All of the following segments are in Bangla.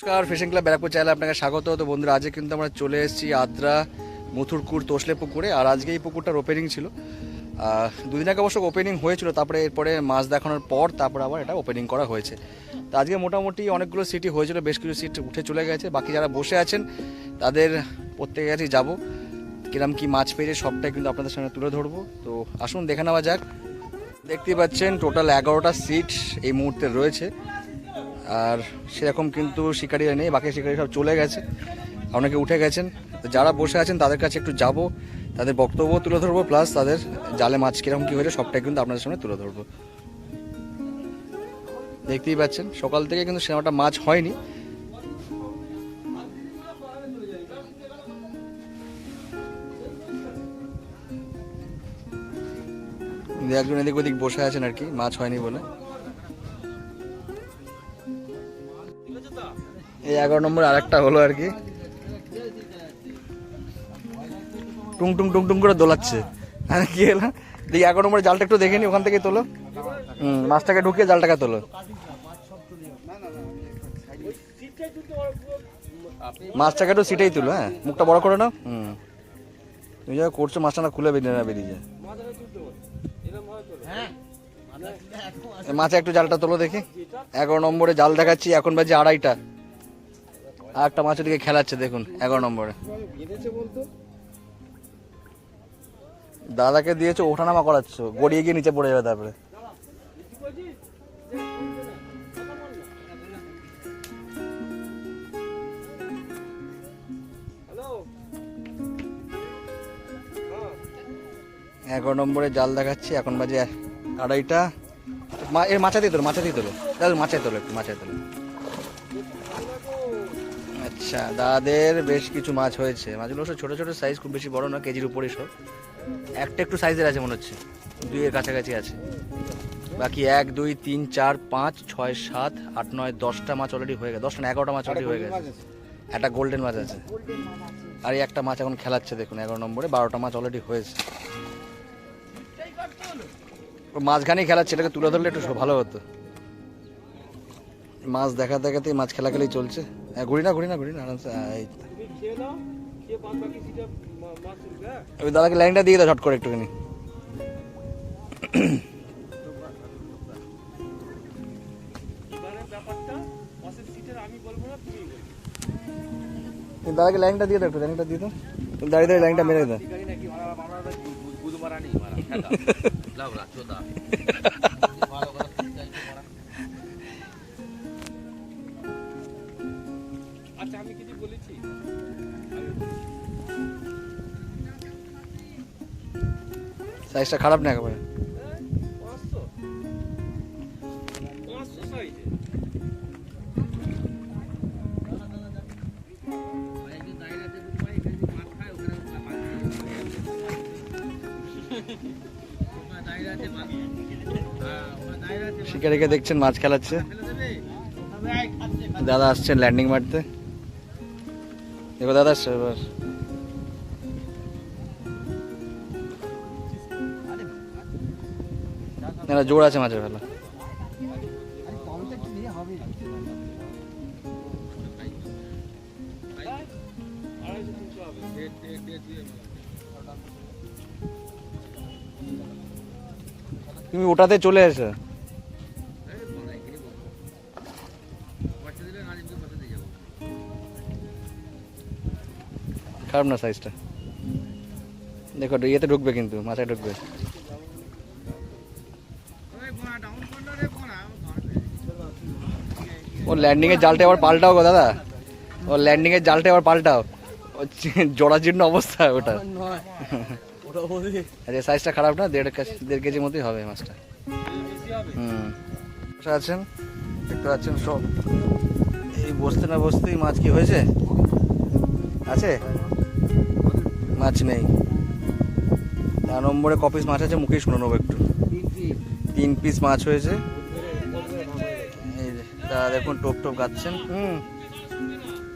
নমস্কার, ফিশিং ক্লাব ব্যারাকপুর চ্যানেলে আপনাকে স্বাগত। তো বন্ধুরা, আজকে কিন্তু আমরা চলে এসেছি আদ্রা, মথুরকুর, তোসলে পুকুরে, আর আজকে এই পুকুরটার ওপেনিং ছিল। দুদিন আগে অবশ্য ওপেনিং হয়েছিল, তারপরে এরপরে মাছ দেখানোর পর তারপরে আবার এটা ওপেনিং করা হয়েছে। তো আজকে মোটামুটি অনেকগুলো সিটি হয়েছিল, বেশ কিছু সিট উঠে চলে গেছে। বাকি যারা বসে আছেন, তাদের প্রত্যেকের কাছেই যাব। কিরম কি মাছ পেয়েছে, সবটাই কিন্তু আপনাদের সামনে তুলে ধরবো। তো আসুন, দেখে নেওয়া যাক। দেখতেই পাচ্ছেন টোটাল এগারোটা সিট এই মুহূর্তে রয়েছে। আর সেরকম কিন্তু শিকারীরা নেই বাকি শিকারী সব চলে গেছে। অনেকে উঠে গেছেন। তো যারা বসে আছেন, তাদের কাছে একটু যাব, তাদের বক্তব্য তুলে ধরবো, প্লাস তাদের জালে মাছ কীরকম কী হয়েছে, সবটাই কিন্তু আপনাদের সামনে তুলে ধরবো। দেখতেই পাচ্ছেন, সকাল থেকে কিন্তু সিনেমাটা মাছ হয়নি। একজন এদিক ওদিক বসে আছেন আর কি, মাছ হয়নি বলে। এই এগারো নম্বর আরেকটা হলো আর কি। টুং টুং টুং টুং করে দোলাচ্ছে। হ্যাঁ কি হলো? দেখি এগারো নম্বর জালটা একটু দেখে নি, ওখান থেকে তোলো। মাছটাকে ঢুকিয়ে জালটাকে তোলো। মাছটাকে একটু সিটেই তুলো হ্যাঁ। মুখটা বড় করে নাও। হুম। তুমি যা করছ, মাছটা না খুলে বেরিয়ে না বেরিয়ে মাছে একটু জালটা তোলো দেখি। এগারো নম্বরে জাল দেখাচ্ছি, এখন বাজে আড়াইটা। একটা মাছের দিকে খেলাচ্ছে, দেখুন, এগারো নম্বরে। দাদাকে দিয়েছ, ওঠানামা করাচ্ছ, গড়িয়ে গিয়ে নিচে পড়ে যাবে তারপরে। এগারো নম্বরে জাল দেখাচ্ছি, এখন বাজে আড়াইটা। এর মাছা দিয়ে তোলো, মাছা দিয়ে তোলো। দাদা মাচায় তোলো একটু মাচায় তোলো। আচ্ছা দাদাদের বেশ কিছু মাছ হয়েছে। মাছগুলো সব ছোটো ছোটো সাইজ খুব বেশি বড় না, কেজির উপরে সব। একটা একটু সাইজের আছে মনে হচ্ছে। দুইয়ের কাছাকাছি আছে। বাকি এক, দুই, তিন, চার, পাঁচ, ছয়, সাত, আট, নয়, দশটা মাছ অলরেডি হয়ে গেছে। দশটা না, এগারোটা মাছ অলরেডি হয়ে গেছে। একটা গোল্ডেন মাছ আছে। আর একটা মাছ এখন খেলাচ্ছে, দেখুন, এগারো নম্বরে। বারোটা মাছ অলরেডি হয়েছে। মাঝখানেই খেলাচ্ছে, এটাকে তুলে ধরলে একটু ভালো হতো। মাছ দেখা দেখাতেই মাছ খেলা খেলেই চলছে। হ্যাঁ ঘুরি না ঘুরি না ঘুরি না আরামসে। ওই দাদাকে লাইনটা দিয়ে দাও ঝট করে একটুখানি। দাদাকে লাইনটা দিয়ে দাও একটু লাইনটা দিয়ে দাও। তুমি দাঁড়িয়ে দাঁড়িয়ে লাইনটা মেরে দাও আচ্ছা সাইজটা খারাপ না একেবারে। শিকারিকে দেখছেন, মাছ খেলাচ্ছে। দাদা আসছেন ল্যান্ডিং মারতে। দেখো, দাদা আসছে, এবার। না জোর আছে মাছের হবে তুমি ওটাতে চলে এসো। খারাপ না সাইজটা দেখো, ইয়েতে ঢুকবে কিন্তু, মাথায় ঢুকবে। ও ল্যান্ডিং এর জালটা আবার পাল্টাও গো দাদা। ও ল্যান্ডিং এর জালটা আবার পাল্টাও। ও জড়াজীর্ণ অবস্থা ওটা। আচ্ছা সাইজটা খারাপ না? দেড় কেজি দেড় কেজির মতোই হবে মাছটা। হুম। আছেন? দেখতে পাচ্ছেন সব। এই বসতে না বসতেই মাছ কি হয়েছে? আছে? মাছ নেই। চার নম্বরে ক পিস মাছ আছে? মুখেই শুনে নেব একটু। তিন পিস মাছ হয়েছে। দাদা দেখুন টোপ টোপ গাচ্ছেন। হুম।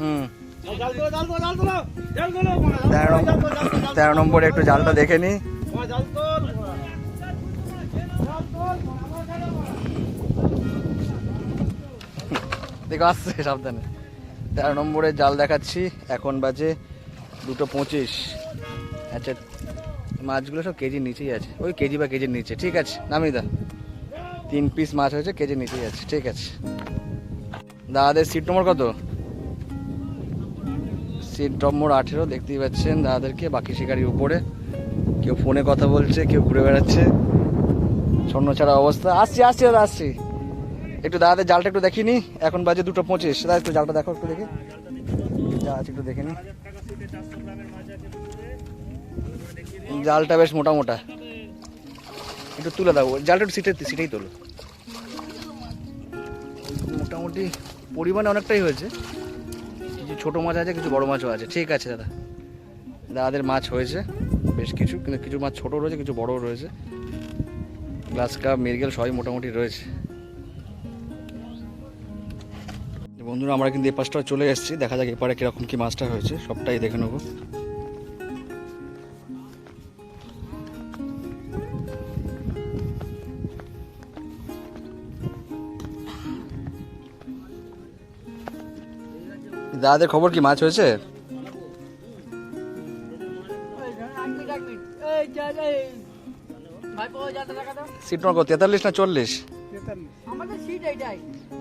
হুম। তেরো নম্বর একটু জালটা দেখে নি। দেখো আসছে সাবধানে। তেরো নম্বরে জাল দেখাচ্ছি এখন বাজে দুটো পঁচিশ। আচ্ছা মাছগুলো সব কেজির নিচেই আছে। ওই কেজি বা কেজির নিচে ঠিক আছে নামিয়ে দা তিন পিস মাছ হয়েছে, কেজি নিচেই আছে ঠিক আছে। দাদাদের সিট নম্বর কত? সিট নম্বর আঠেরো, দেখতেই পাচ্ছেন দাদাদেরকে, বাকি শিকারির উপরে। কেউ ফোনে কথা বলছে, কেউ ঘুরে বেড়াচ্ছে। ছন্ন ছাড়া অবস্থা। আসছি আসছি দাদা, আসছি। একটু দাদাদের জালটা একটু দেখিনি, এখন বাজে দুটো পঁচিশ। দাদা, একটু জালটা দেখো, একটু দেখি। একটু দেখে নি। জালটা বেশ মোটা মোটা। একটু তুলে দাও। জালটা একটু সিটে সিটেই তোলো। মোটামুটি পরিমাণে অনেকটাই হয়েছে। কিছু ছোটো মাছ আছে, কিছু বড় মাছও আছে। ঠিক আছে দাদা। দাদাদের মাছ হয়েছে, বেশ কিছু, কিন্তু কিছু মাছ ছোটো রয়েছে, কিছু বড়ও রয়েছে। গ্লাস কাপ মিরগেল সবই মোটামুটি রয়েছে। বন্ধুরা, আমরা কিন্তু এ পাশটা চলে এসেছি। দেখা যাক এপারে কীরকম কী মাছটা হয়েছে। সবটাই দেখে নেব। দাদাদের খবর কি মাছ হয়েছে? সিট নম্বর তেতাল্লিশ না চল্লিশ?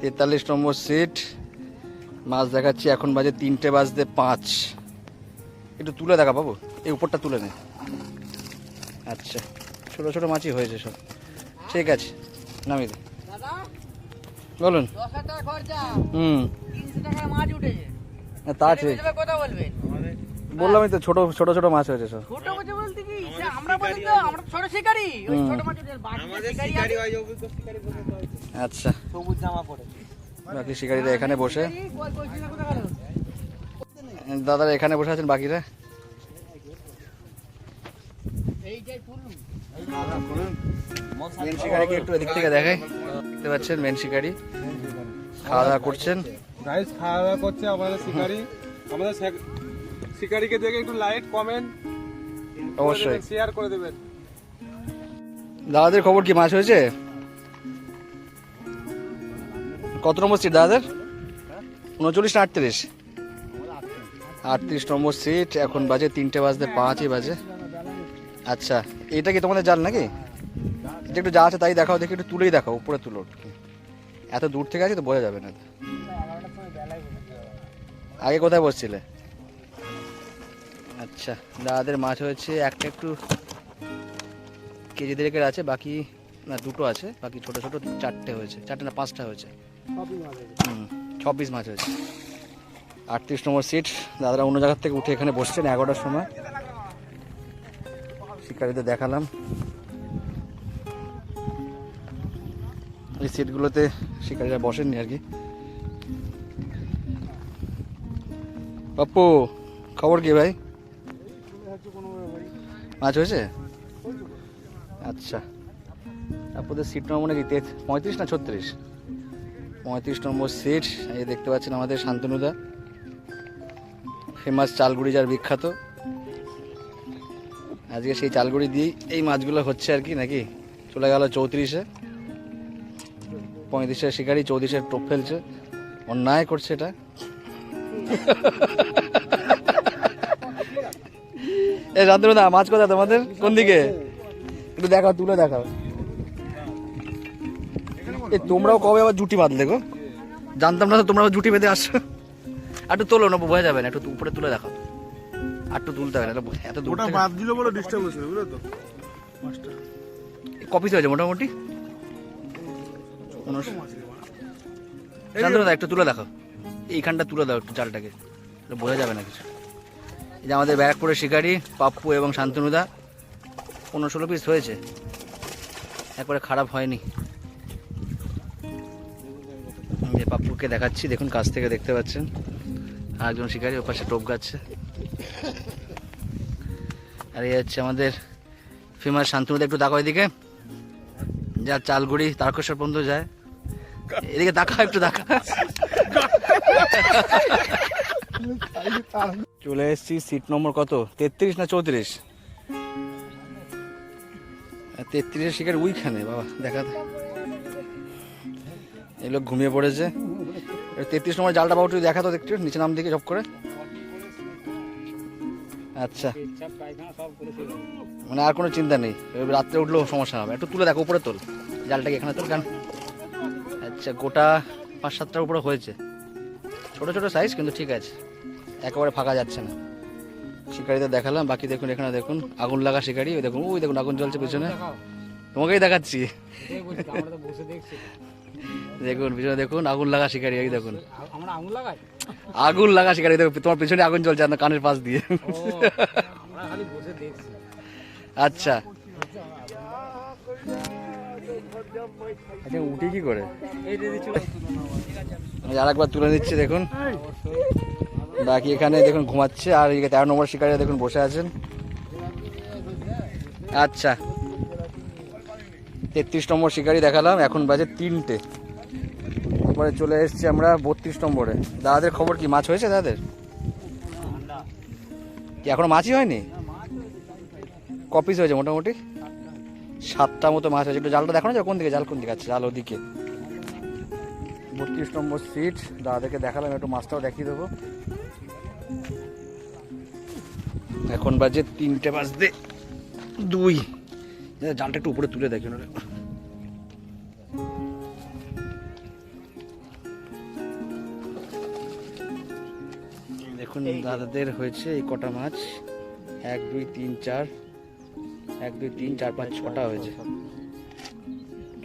তেতাল্লিশ নম্বর সিট। মাছ দেখাচ্ছি এখন বাজে তিনটে বাজতে পাঁচ। একটু তুলে দেখা বাবু এই উপরটা তুলে নে। আচ্ছা ছোটো ছোটো মাছই হয়েছে সব। ঠিক আছে নামিয়ে দে। বলুন। টাকা হুম। মাছ উঠেছে। তা কথা বলবেন বললামই তো ছোট ছোট ছোট মাছ হয়েছে সব। ছোট মাছ বলতে কি? আমরা বলি তো আমরা ছোট শিকারি। ওই ছোট মাছ আমাদের শিকারি শিকারি হয় অভিজ্ঞ শিকারি বলে তো হয়েছে। আচ্ছা। সবুজ জামা পরে। বাকি শিকারীরা এখানে বসে। দাদারা এখানে বসে আছেন বাকিরা? মেন শিকারিকে একটু এদিক থেকে দেখাই। দেখতে পাচ্ছেন মেন শিকারি। খাওয়া দাওয়া করছেন। গাইস খাওয়া দাওয়া করছে আমাদের শিকারি। আমাদের শিক- শিকারিকে দেখে একটু লাইক কমেন্ট অবশ্যই। শেয়ার করে দেবেন। দাদাদের খবর কি মাছ হয়েছে? কত নম্বর সিট দাদাদের? উনচল্লিশ না আটত্রিশ? আটত্রিশ নম্বর সিট এখন বাজে তিনটে বাজতে পাঁচই বাজে। আচ্ছা এটা কি তোমাদের জাল নাকি? এটা একটু যা আছে তাই দেখাও দেখি একটু তুলেই দেখাও উপরে তুলো এত দূর থেকে আছে তো বোঝা যাবে না। আগে কোথায় বসছিলে? আচ্ছা দাদাদের মাছ হয়েছে, একটা একটু কেজি দেড়েকের আছে, বাকি না, দুটো আছে, বাকি ছোট ছোট চারটে হয়েছে, চারটে না, পাঁচটা হয়েছে। হুম, ছ মাছ হয়েছে। আটত্রিশ নম্বর সিট দাদারা অন্য জায়গার থেকে উঠে এখানে বসছেন এগারোটার সময়। শিকারিদের দেখালাম। এই সিটগুলোতে শিকারীরা বসেননি আর কি। পাপ্পু খবর কি ভাই? মাছ হয়েছে? আচ্ছা। আপনাদের সিট নম্বর নাকি পঁয়ত্রিশ না ছত্রিশ? পঁয়ত্রিশ নম্বর সিট এই দেখতে পাচ্ছেন আমাদের শান্তনুদা। ফেমাস চালগুড়ি যার বিখ্যাত। আজকে সেই চালগুড়ি দিয়েই এই মাছগুলো হচ্ছে আর কি, নাকি? চলে গেল চৌত্রিশে। পঁয়ত্রিশের শিকারি, চৌত্রিশের টোপ ফেলছে। অন্যায় করছে এটা। এ শান্তনুদা মাছ কোথায় তোমাদের? কোন দিকে? একটু দেখাও তুলে দেখাও। এ তোমরাও কবে আবার জুটি বাঁধলে গো? জানতাম না তোমরা আবার জুটি বেঁধে আসছো। একটু তোলো না বোঝা যাবে না একটু উপরে তুলে দেখাও। একটু তুলতে হবে না এটা এত দূর ওটা বাদ দিল বলে ডিস্টার্ব হয়েছে বুঝলো তো? কপিস হয়েছে মোটামুটি? শান্তনুদা একটু তুলে দেখাও। এইখানটা তুলে দাও একটু জালটাকে। বোঝা যাবে না কিছু। যে আমাদের ব্যারাকপুরের শিকারি, পাপ্পু এবং শান্তনুদা। পনেরো ষোলো পিস হয়েছে। একবারে খারাপ হয়নি। যে পাপ্পুকে দেখাচ্ছি, দেখুন কাছ থেকে দেখতে পাচ্ছেন। আর একজন শিকারি ওর পাশে টোপ গাচ্ছে। আর এই হচ্ছে আমাদের ফেমাস শান্তনুদা, একটু তাকাও এদিকে। যা চালগুড়ি, তারকেশ্বর পর্যন্ত যায়। এদিকে দেখা একটু দেখা চলে এসেছি সিট নম্বর কত? তেত্রিশ না চৌত্রিশ? তেত্রিশের শিকার ওইখানে, বাবা, দেখা এই লোক ঘুমিয়ে পড়েছে। তেত্রিশ নম্বর জালটা বাবু একটু দেখা তো দেখতে, নিচে নাম দিকে জব করে। আচ্ছা। মানে আর কোনো চিন্তা নেই। রাত্রে উঠলেও সমস্যা হবে। একটু তুলে দেখো, উপরে তোল। জালটাকে এখানে তোল কেন আচ্ছা গোটা পাঁচ সাতটার উপরে হয়েছে। ছোট ছোট সাইজ কিন্তু ঠিক আছে। একেবারে ফাঁকা যাচ্ছে না। শিকারিতে দেখালাম বাকি দেখুন এখানে দেখুন আগুন লাগা শিকারি ওই দেখুন ওই দেখুন আগুন জ্বলছে পিছনে। তোমাকেই দেখাচ্ছি। দেখুন পিছনে দেখুন আগুন লাগা শিকারি এই দেখুন। আগুন লাগা শিকারি দেখুন তোমার পিছনে আগুন জ্বলছে আপনার কানের পাশ দিয়ে। আচ্ছা। আচ্ছা উঠি কি করে? আমি আরেকবার তুলে নিচ্ছি দেখুন। বাকি এখানে দেখুন ঘুমাচ্ছে, আর এই তেরো নম্বর শিকারি দেখুন বসে আছেন। আচ্ছা। তেত্রিশ নম্বর শিকারি দেখালাম, এখন বাজে তিনটে। তারপরে চলে এসেছি আমরা বত্রিশ নম্বরে। দাদাদের খবর কি, মাছ হয়েছে দাদাদের? কি এখনও মাছই হয়নি? কপিস হয়েছে মোটামুটি? সাতটা মতো মাছ হয়েছে। একটু জালটা দেখানো যায় কোন দিকে, জাল কোন দিকে আছে, জাল ওদিকে। বত্রিশ নম্বর সিট দাদাদেরকে দেখালাম, একটু মাছটাও দেখিয়ে দেবো। এখন বাজে তিনটে বাজতে দুই। জালটা একটু উপরে তুলে দেখুন ওরা। দেখুন দাদাদের হয়েছে এই কটা মাছ। এক দুই তিন চার। এক দুই তিন চার পাঁচ ছটা হয়েছে।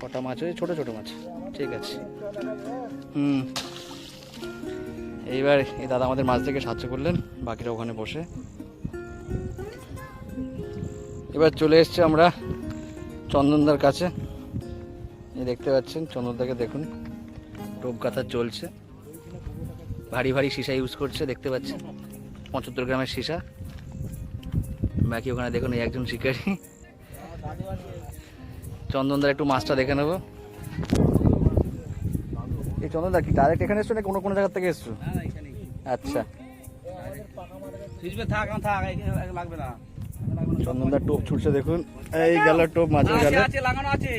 ছটা মাছ হয়েছে ছোট ছোট মাছ। ঠিক আছে। হুম। এইবার এই দাদা আমাদের মাছ থেকে সাহায্য করলেন বাকিরা ওখানে বসে। এবার চলে এসছে আমরা চন্দনদার কাছে। এই দেখতে পাচ্ছেন চন্দনদাকে দেখুন। টোপ কাথা চলছে। ভারী ভারী সীসা ইউজ করছে দেখতে পাচ্ছেন। পঁচাত্তর গ্রামের সীসা। বাকি ওখানে দেখুন এই একজন শিকারি। চন্দনদার একটু মাছটা দেখে নেব। এই চন্দনদা কি ডাইরেক্ট এখানে এসছো না কোনো কোনো জায়গা থেকে এসছো? আচ্ছা। থাক থাক লাগবে না। চন্দনদার টোপ ছুটছে দেখুন। এই গেল টোপ মাঝে গেল। আছে লাগানো আছে।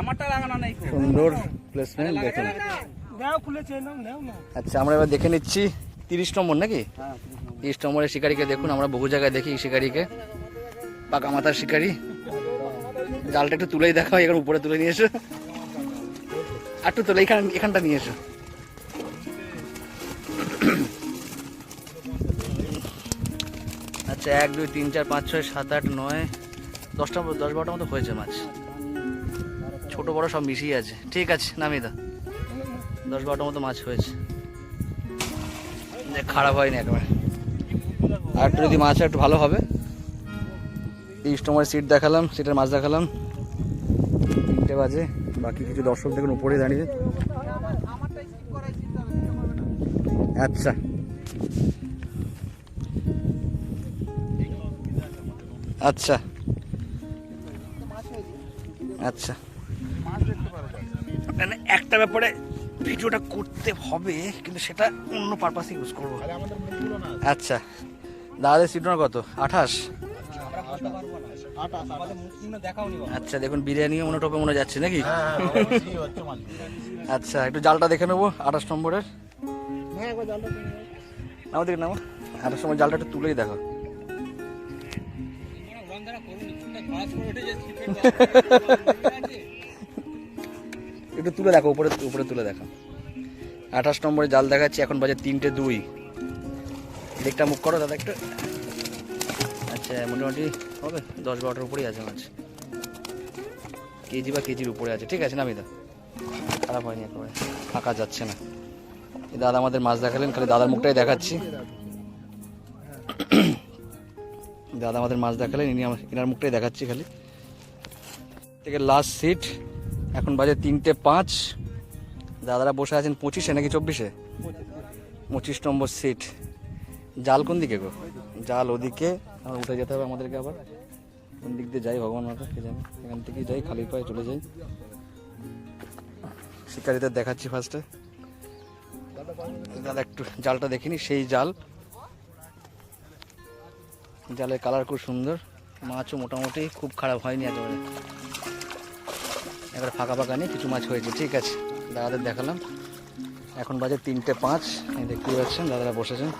আমারটা লাগানো নেই খুব। সুন্দর প্লেসমেন্ট দেখুন। আচ্ছা আমরা এবার দেখে নিচ্ছি তিরিশ নম্বর নাকি? তিরিশ নম্বরের শিকারিকে দেখুন আমরা বহু জায়গায় দেখি শিকারিকে। পাকা মাথার শিকারি। জালটা একটু তুলেই দেখাও এখানে উপরে তুলে নিয়ে এসো। আর একটু তুলে এখান এখানটা নিয়ে এসো। আচ্ছা এক, দুই, তিন, চার, পাঁচ, ছয়, সাত, আট, নয়, দশটা দশ বারোটার মতো হয়েছে মাছ। ছোট বড় সব মিশিয়ে আছে। ঠিক আছে, নামিয়ে দাও। দশ বারোটার মতো মাছ হয়েছে। খারাপ হয়নি একেবারে। আর একটু যদি মাছ একটু ভালো হবে, তিরিশ নম্বর সিট দেখালাম সিটের মাছ দেখালাম। তিনটে বাজে। বাকি কিছু দর্শক দেখুন, উপরে দাঁড়িয়ে। আচ্ছা। আচ্ছা। আচ্ছা। মানে একটা ব্যাপারে ভিডিওটা করতে হবে কিন্তু সেটা অন্য পারপাসে ইউজ করব। আচ্ছা। দাদাদের সিটনা কত? আঠাশ? আচ্ছা দেখুন বিরিয়ানিও মনে টোপে মনে যাচ্ছে নাকি? আচ্ছা একটু জালটা দেখে নেব আঠাশ নম্বরের। নামো দেখে নামো আঠাশ নম্বর জালটা একটু তুলেই দেখো। একটু তুলে দেখো, উপরে উপরে তুলে দেখো। আঠাশ নম্বরে জাল দেখাচ্ছি, এখন বাজে তিনটে দুই। দিকটা মুখ করো দাদা একটু। আচ্ছা মোটামুটি হবে, দশ বারোটার উপরেই আছে মাছ। কেজি বা কেজির উপরে আছে, ঠিক আছে নামি দা খারাপ হয়নি একেবারে, ফাঁকা যাচ্ছে না। দাদা আমাদের মাছ দেখালেন, খালি দাদার মুখটাই দেখাচ্ছি। দাদা আমাদের মাছ দেখালেন, ইনি আমার এনার মুখটাই দেখাচ্ছি খালি। থেকে লাস্ট সিট এখন বাজে তিনটে পাঁচ। দাদারা বসে আছেন পঁচিশে নাকি চব্বিশে? পঁচিশ নম্বর সিট জাল কোন দিকে গো? জাল ওদিকে আমার উঠে যেতে হবে আমাদেরকে আবার। কোন দিক দিয়ে যাই ভগবান মাতা, কে জানে? এখান থেকেই যাই, খালি পায়ে চলে যাই। শিকারীদের দেখাচ্ছি ফার্স্টে দাদা একটু জালটা দেখিনি সেই জাল। জালের কালার খুব সুন্দর। মাছও মোটামুটি খুব খারাপ হয়নি একেবারে। এবার ফাঁকা ফাঁকা নিয়ে কিছু মাছ হয়েছে, ঠিক আছে। দাদাদের দেখালাম। এখন বাজে তিনটে পাঁচ দেখতে পাচ্ছেন, দাদারা বসেছেন।